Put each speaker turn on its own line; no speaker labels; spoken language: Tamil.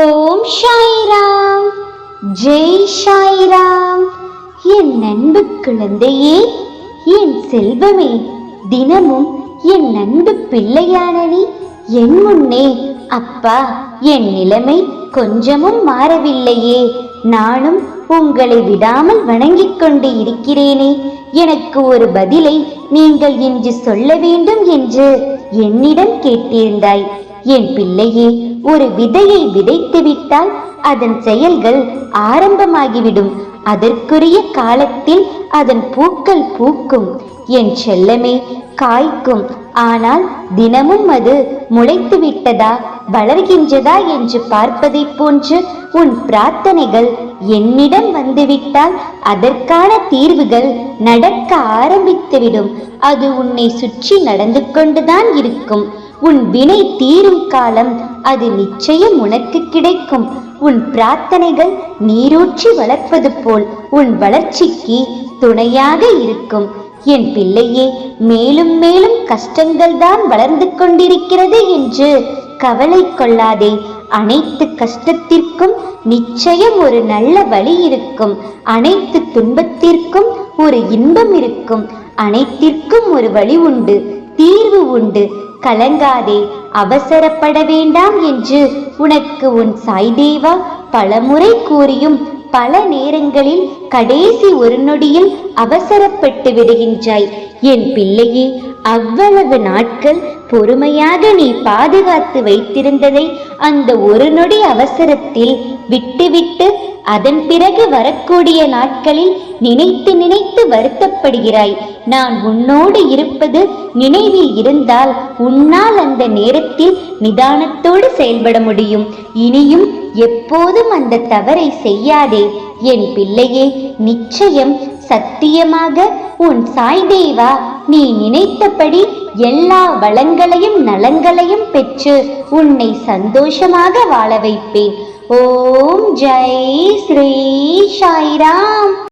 ஓம் சாய்ராம். ஜெய் சாய்ராம். என் அன்பு குழந்தையே என் செல்வமே தினமும் என் அன்பு பிள்ளையான நீ என் முன்னே அப்பா என் நிலைமை கொஞ்சமும் மாறவில்லையே. நானும் உங்களை விடாமல் வணங்கிக் கொண்டு இருக்கிறேனே. எனக்கு ஒரு பதிலை நீங்கள் இன்று சொல்ல வேண்டும் என்று என்னிடம் கேட்டிருந்தாய். என் பிள்ளையே ஒரு விதையை விதைத்து விட்டால் அதன் செயல்கள் ஆரம்பமாகிவிடும். அதற்குரிய காலத்தில் அதன் பூக்கள் பூக்கும். என் செல்லமே காய்க்கும். ஆனால் தினமும் அது முளைத்து விட்டதா? வளர்கின்றதா என்று பார்ப்பதைப் போன்று உன் பிரார்த்தனைகள் என்னிடம் வந்துவிட்டால் அதற்கான தீர்வுகள் நடக்க ஆரம்பித்துவிடும். அது உன்னை சுற்றி நடந்து கொண்டுதான் இருக்கும். உன் வினை தீரும் காலம் அது நிச்சயம் உனக்கு கிடைக்கும். உன் பிரார்த்தனைகள் நீரூற்றி வளர்ப்பது போல் உன் வளர்ச்சிக்கு துணையாக இருக்கும். என் பிள்ளையே மேலும் மேலும் கஷ்டங்கள் தான் வளர்ந்து கொண்டிருக்கிறது என்று கவலை கொள்ளாதே. அனைத்து கஷ்டத்திற்கும் நிச்சயம் ஒரு நல்ல வழி இருக்கும். அனைத்து துன்பத்திற்கும் ஒரு இன்பம் இருக்கும். அனைத்திற்கும் ஒரு வழி உண்டு தீர்வு உண்டு. கலங்காதே அவசரப்பட வேண்டாம் என்று உனக்கு உன் சாய்தேவா பலமுறை கூறியும் பல நேரங்களில் கடைசி ஒரு நொடியில் அவசரப்பட்டு விடுகின்றாய். என் பிள்ளையே அவ்வளவு நாட்கள் பொறுமையாக நீ பாதுகாத்து வைத்திருந்ததை அந்த ஒரு நொடி அவசரத்தில் விட்டுவிட்டு அதன் பிறகு வரக்கூடிய நாட்களில் நினைத்து நினைத்து வருத்தப்படுகிறாய். நான் உன்னோடு இருப்பது நினைவில் இருந்தால் உன்னால் அந்த நேரத்தில் நிதானத்தோடு செயல்பட முடியும். இனியும் எப்போதும் அந்த தவறை செய்யாதே. என் பிள்ளையே நிச்சயம் சத்தியமாக உன் சாய்தேவா நீ நினைத்தபடி எல்லா வளங்களையும் நலங்களையும் பெற்று உன்னை சந்தோஷமாக வாழ வைப்பேன். ஓம் ஜெய் ஸ்ரீ சாய்ராம்